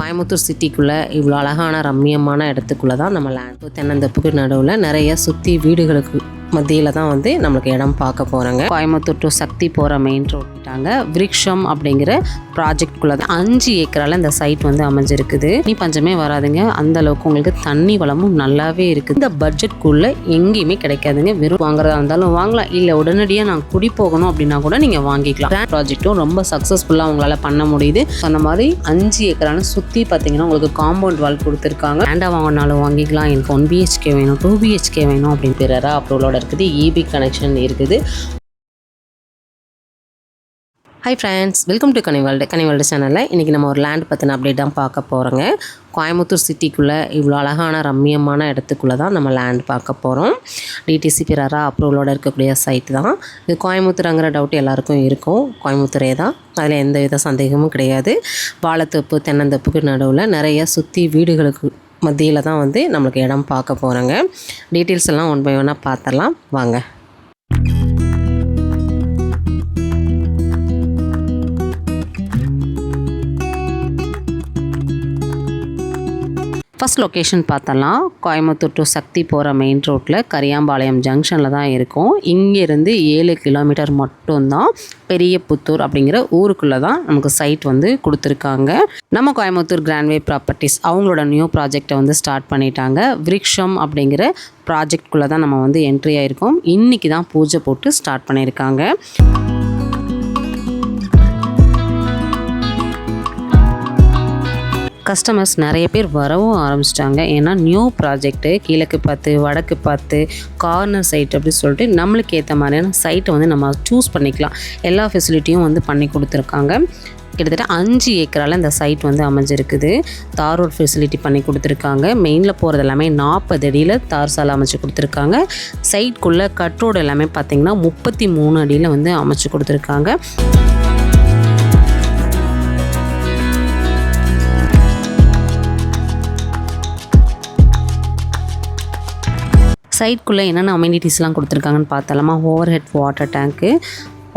கோயம்புத்தூர் சிட்டிக்குள்ளே இவ்வளோ அழகான ரம்மியமான இடத்துக்குள்ளே தான் நம்ம லேண்ட் தென்னந்தப்புக்கு நடுவில் நிறைய சுற்றி வீடுகளுக்கு மத்தியில் தான் வந்து நம்மளுக்கு இடம் பார்க்க போகிறாங்க கோயம்புத்தூர் டு சக்தி போகிற மெயின் ரோட்டாங்க விருக்ஷம் அப்படிங்கிற ப்ராஜெக்ட்குள்ளே தான் அஞ்சு ஏக்கரால் இந்த சைட் வந்து அமைஞ்சிருக்குது. நீ பஞ்சமே வராதுங்க. அந்த அளவுக்கு உங்களுக்கு தண்ணி வளமும் நல்லாவே இருக்குது. இந்த பட்ஜெட்குள்ளே எங்கேயுமே கிடைக்காதுங்க. வெறும் வாங்குறதா இருந்தாலும் வாங்கலாம். இல்லை உடனடியாக நான் குடி போகணும் அப்படின்னா கூட நீங்கள் வாங்கிக்கலாம். ப்ராஜெக்ட்டும் ரொம்ப சக்ஸஸ்ஃபுல்லாக உங்களால் பண்ண முடியுது. சொன்ன மாதிரி அஞ்சு ஏக்கரான சுற்றி பார்த்தீங்கன்னா உங்களுக்கு காம்பவுண்ட் வால் கொடுத்துருக்காங்க. லேண்டாக வாங்கினாலும் வாங்கிக்கலாம். எனக்கு ஒன் பிஹெச்கே வேணும் டூ பிஹெச்கே வேணும் அப்படின்னு. பிறரா அப்ரூவலோட இருக்குது இபி கனெக்ஷன் இருக்குது. ஹை ஃப்ரெண்ட்ஸ் வெல்கம் டு கனிவால்டு கனிவால்டு சேனலில் இன்றைக்கி நம்ம ஒரு லேண்ட் பற்றின அப்டேட் தான் பார்க்க போகிறோங்க கோயம்புத்தூர் சிட்டிக்குள்ளே இவ்வளோ அழகான ரம்மியமான இடத்துக்குள்ளே தான் நம்ம லேண்ட் பார்க்க போகிறோம் டிடிசி பிறரா அப்ரூவலோட இருக்கக்கூடிய சைட் தான். இது கோயம்புத்தூருங்கிற டவுட் எல்லாருக்கும் இருக்கும். கோயம்புத்தூரே தான். அதில் எந்த வித சந்தேகமும் கிடையாது. வாழைத்தோப்பு தென்னந்தோப்புக்கு நடுவில் நிறைய சுற்றி வீடுகளுக்கு மத்தியில் தான் வந்து நம்மளுக்கு இடம் பார்க்க போகிறோங்க டீட்டெயில்ஸ் எல்லாம் ஒன் பை ஒன்னாக பார்த்துடலாம் வாங்க. ஃபஸ்ட் லொக்கேஷன் பார்த்தலாம் கோயம்புத்தூர் டு சக்தி போகிற மெயின் ரோட்டில் கரியாம்பாளையம் ஜங்ஷனில் தான் இருக்கும். இங்கேருந்து ஏழு கிலோமீட்டர் மட்டும்தான் பெரிய புத்தூர் அப்படிங்கிற ஊருக்குள்ளே தான் நமக்கு சைட் வந்து கொடுத்துருக்காங்க. நம்ம கோயம்புத்தூர் கிராண்ட்வே ப்ராப்பர்ட்டிஸ் அவங்களோட நியூ ப்ராஜெக்டை வந்து ஸ்டார்ட் பண்ணிட்டாங்க. விருக்ஷம் அப்படிங்கிற ப்ராஜெக்ட்குள்ளே தான் நம்ம வந்து என்ட்ரி ஆகிருக்கோம் இன்றைக்கி தான் பூஜை போட்டு ஸ்டார்ட் பண்ணியிருக்காங்க. கஸ்டமர்ஸ் நிறைய பேர் வரவும் ஆரம்பிச்சிட்டாங்க. ஏன்னா நியூ ப்ராஜெக்ட்டு கிழக்கு பார்த்து வடக்கு பார்த்து கார்னர் சைட் அப்படின்னு சொல்லிட்டு நம்மளுக்கு ஏற்ற மாதிரியான சைட்டை வந்து நம்ம சூஸ் பண்ணிக்கலாம். எல்லா ஃபெசிலிட்டியும் வந்து பண்ணி கொடுத்துருக்காங்க. கிட்டத்தட்ட அஞ்சு ஏக்கரால் இந்த சைட் வந்து அமைஞ்சிருக்குது. தார் ரோட் ஃபெசிலிட்டி பண்ணி கொடுத்துருக்காங்க. மெயினில் போகிறது எல்லாமே நாற்பது அடியில் தார் சாலை அமைச்சு கொடுத்துருக்காங்க. சைட்குள்ளே கட் ரோடு எல்லாமே பார்த்திங்கன்னா முப்பத்தி மூணு அடியில் வந்து அமைச்சு கொடுத்துருக்காங்க. சைட்குள்ளே என்னென்ன அம்யூனிட்டிஸ்லாம் கொடுத்துருக்காங்கன்னு பார்த்தலாமா ஓவர் ஹெட் வாட்டர் டேங்க்கு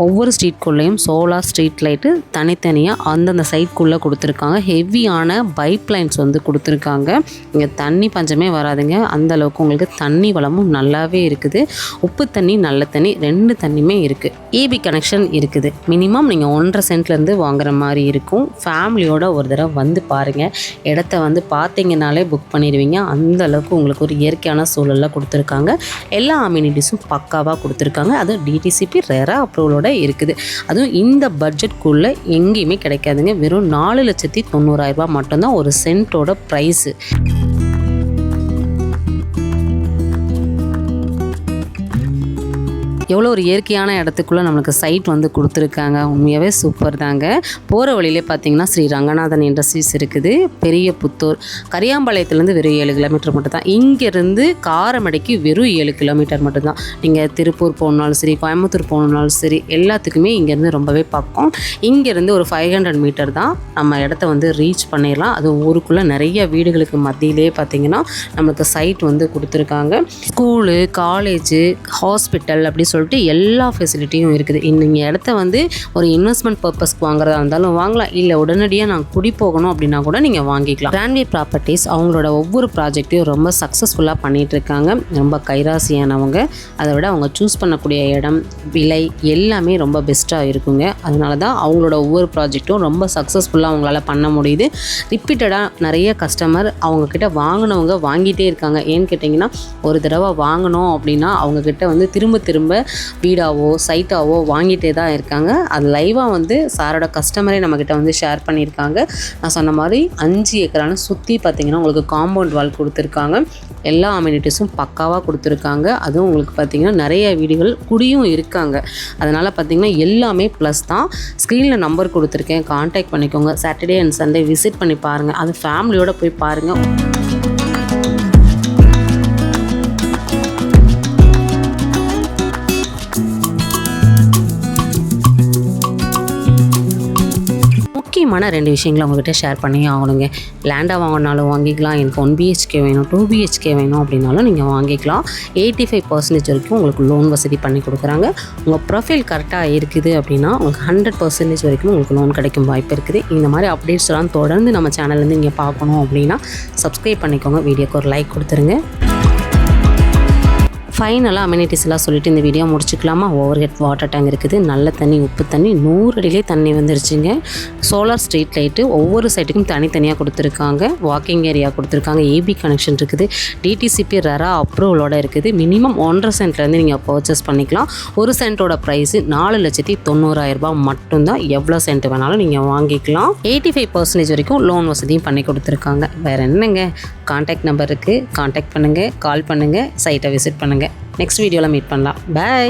ஒவ்வொரு ஸ்ட்ரீட்குள்ளேயும் சோலார் ஸ்ட்ரீட் லைட்டு தனித்தனியாக அந்தந்த சைட்குள்ளே கொடுத்துருக்காங்க. ஹெவியான பைப் லைன்ஸ் வந்து கொடுத்துருக்காங்க. இங்கே தண்ணி பஞ்சமே வராதுங்க. அந்தளவுக்கு உங்களுக்கு தண்ணி வளமும் நல்லாவே இருக்குது. உப்பு தண்ணி நல்ல தண்ணி ரெண்டு தண்ணியுமே இருக்குது ஏபி கனெக்ஷன் இருக்குது. மினிமம் நீங்கள் ஒன்றரை சென்ட்லேருந்து வாங்குற மாதிரி இருக்கும். ஃபேமிலியோட ஒரு தடவை வந்து பாருங்கள் இடத்த வந்து பார்த்தீங்கனாலே புக் பண்ணிடுவீங்க. அந்த அளவுக்கு உங்களுக்கு ஒரு இயற்கையான சூழலில் கொடுத்துருக்காங்க. எல்லா அம்யூனிட்டிஸும் பக்காவாக கொடுத்துருக்காங்க. அது டிடிசிபி ரேரா அப்ரூவலோட இருக்குது. அதுவும் இந்த பட்ஜெட்குள்ளே எங்கேயுமே கிடைக்காதுங்க. வெறும் நாலு லட்சத்தி தொண்ணூறாயிரரூபா மட்டும்தான் ஒரு சென்ட்டோட ப்ரைஸு எவ்வளோ ஒரு இயற்கையான இடத்துக்குள்ளே நம்மளுக்கு சைட் வந்து கொடுத்துருக்காங்க. உண்மையாகவே சூப்பர் தாங்க. போகிற வழியிலே பார்த்தீங்கன்னா ஸ்ரீ ரங்கநாதன் இண்டஸ்ட்ரீஸ் இருக்குது. பெரிய புத்தூர் கரியாம்பாளையத்துலேருந்து வெறும் ஏழு கிலோமீட்டர் மட்டும்தான். இங்கேருந்து காரமடைக்கு வெறும் ஏழு கிலோமீட்டர் மட்டும்தான். நீங்கள் திருப்பூர் போகணுனாலும் சரி கோயம்புத்தூர் போகணுனாலும் சரி எல்லாத்துக்குமே இங்கேருந்து ரொம்பவே பக்கம். இங்கேருந்து ஒரு ஃபைவ் ஹண்ட்ரட் மீட்டர் தான் நம்ம இடத்த வந்து ரீச் பண்ணிடலாம். அது ஊருக்குள்ளே நிறைய வீடுகளுக்கு மத்தியிலே பார்த்தீங்கன்னா நம்மளுக்கு சைட் வந்து கொடுத்துருக்காங்க. ஸ்கூலு காலேஜு ஹாஸ்பிட்டல் அப்படி சொல்லிட்டு எல்லா ஃபெசிலிட்டியும் இருக்குது. நீங்கள் இடத்த வந்து ஒரு இன்வெஸ்ட்மெண்ட் பர்பஸ்க்கு வாங்குறதா இருந்தாலும் வாங்கலாம். இல்லை உடனடியாக நான் குடி போகணும் அப்படின்னா கூட நீங்கள் வாங்கிக்கலாம். கிராண்ட்வே ப்ராப்பர்ட்டிஸ் அவங்களோட ஒவ்வொரு ப்ராஜெக்ட்டையும் ரொம்ப சக்ஸஸ்ஃபுல்லாக பண்ணிகிட்டு இருக்காங்க ரொம்ப கைராசியானவங்க. அதை விட அவங்க சூஸ் பண்ணக்கூடிய இடம் விலை எல்லாமே ரொம்ப பெஸ்ட்டாக இருக்குங்க. அதனால தான் அவங்களோட ஒவ்வொரு ப்ராஜெக்ட்டும் ரொம்ப சக்ஸஸ்ஃபுல்லாக அவங்களால பண்ண முடியுது. ரிப்பீட்டடாக நிறைய கஸ்டமர் அவங்கக்கிட்ட வாங்கினவங்க வாங்கிட்டே இருக்காங்க. ஏன்னு கேட்டிங்கன்னா ஒரு தடவை வாங்கினோம் அப்படின்னா அவங்கக்கிட்ட வந்து திரும்ப திரும்ப வீடாவோ சைட்டாவோ வாங்கிட்டே தான் இருக்காங்க. அது லைவாக வந்து சாரோட கஸ்டமரே நம்மக்கிட்ட வந்து ஷேர் பண்ணியிருக்காங்க. நான் சொன்ன மாதிரி அஞ்சு ஏக்கரான சுற்றி பார்த்தீங்கன்னா உங்களுக்கு காம்பவுண்ட் வால் கொடுத்துருக்காங்க. எல்லா அம்யூனிட்டிஸும் பக்காவாக கொடுத்துருக்காங்க. அதுவும் உங்களுக்கு பார்த்தீங்கன்னா நிறைய வீடுகள் குடியும் இருக்காங்க. அதனால் பார்த்தீங்கன்னா எல்லாமே ப்ளஸ் தான். ஸ்க்ரீனில் நம்பர் கொடுத்துருக்கேன். காண்டாக்ட் பண்ணிக்கோங்க. சாட்டர்டே அண்ட் சண்டே விசிட் பண்ணி பாருங்கள் அது ஃபேமிலியோடு போய் பாருங்கள் முக்கியமான ரெண்டு விஷயங்களை உங்ககிட்ட ஷேர் பண்ணி ஆகணுங்க. லேண்டாக வாங்கினாலும் வாங்கிக்கலாம் எனக்கு ஒன் பிஹெச்கே வேணும் டூ பிஹெச்கே வேணும் அப்படின்னாலும் நீங்கள் வாங்கிக்கலாம். எயிட்டி ஃபைவ் பர்சன்டேஜ் வரைக்கும் உங்களுக்கு லோன் வசதி பண்ணி கொடுக்குறாங்க. உங்கள் ப்ரொஃபைல் கரெக்டாக இருக்குது அப்படின்னா உங்களுக்கு ஹண்ட்ரட் பர்சன்டேஜ் வரைக்கும் உங்களுக்கு லோன் கிடைக்கும் வாய்ப்பு இருக்குது. இந்த மாதிரி அப்டேட்ஸ்லாம் தொடர்ந்து நம்ம சேனல்லேருந்து நீங்கள் பார்க்கணும் அப்படின்னா சப்ஸ்கிரைப் பண்ணிக்கோங்க. வீடியோக்கு ஒரு லைக் கொடுத்துருங்க. ஃபைனலாக அம்யூனிட்டிஸ் சொல்லிட்டு இந்த வீடியோ முடிச்சுக்கலாமா? ஓவர் ஹெட் வாட்டர் டேங்க் இருக்குது. நல்ல தண்ணி உப்பு தண்ணி. நூறு அடியிலே தண்ணி வந்துருச்சுங்க. சோலார் ஸ்ட்ரீட் லைட்டு ஒவ்வொரு சைட்டுக்கும் தனித்தனியாக கொடுத்துருக்காங்க. வாக்கிங் ஏரியா கொடுத்துருக்காங்க. ஏபி கனெக்ஷன் இருக்குது. டிடிசிபி ரெரா அப்ரூவலோட இருக்குது. மினிமம் ஒன்றரை சென்ட்லேருந்து நீங்கள் பர்ச்சேஸ் பண்ணிக்கலாம். ஒரு சென்ட்டோட ப்ரைஸு நாலு லட்சத்தி தொண்ணூறாயிரரூபா ரூபாய் மட்டும்தான். எவ்வளோ சென்ட் வேணாலும் நீங்கள் வாங்கிக்கலாம். எயிட்டி ஃபைவ் பர்சன்டேஜ் வரைக்கும் லோன் வசதியும் பண்ணி கொடுத்துருக்காங்க. வேறு என்னங்க? காண்டாக்ட் நம்பர் இருக்குது காண்டாக்ட் பண்ணுங்கள் கால் பண்ணுங்கள் சைட்டை விசிட் பண்ணுங்கள் நெக்ஸ்ட் வீடியோவில் மீட் பண்ணலாம். பை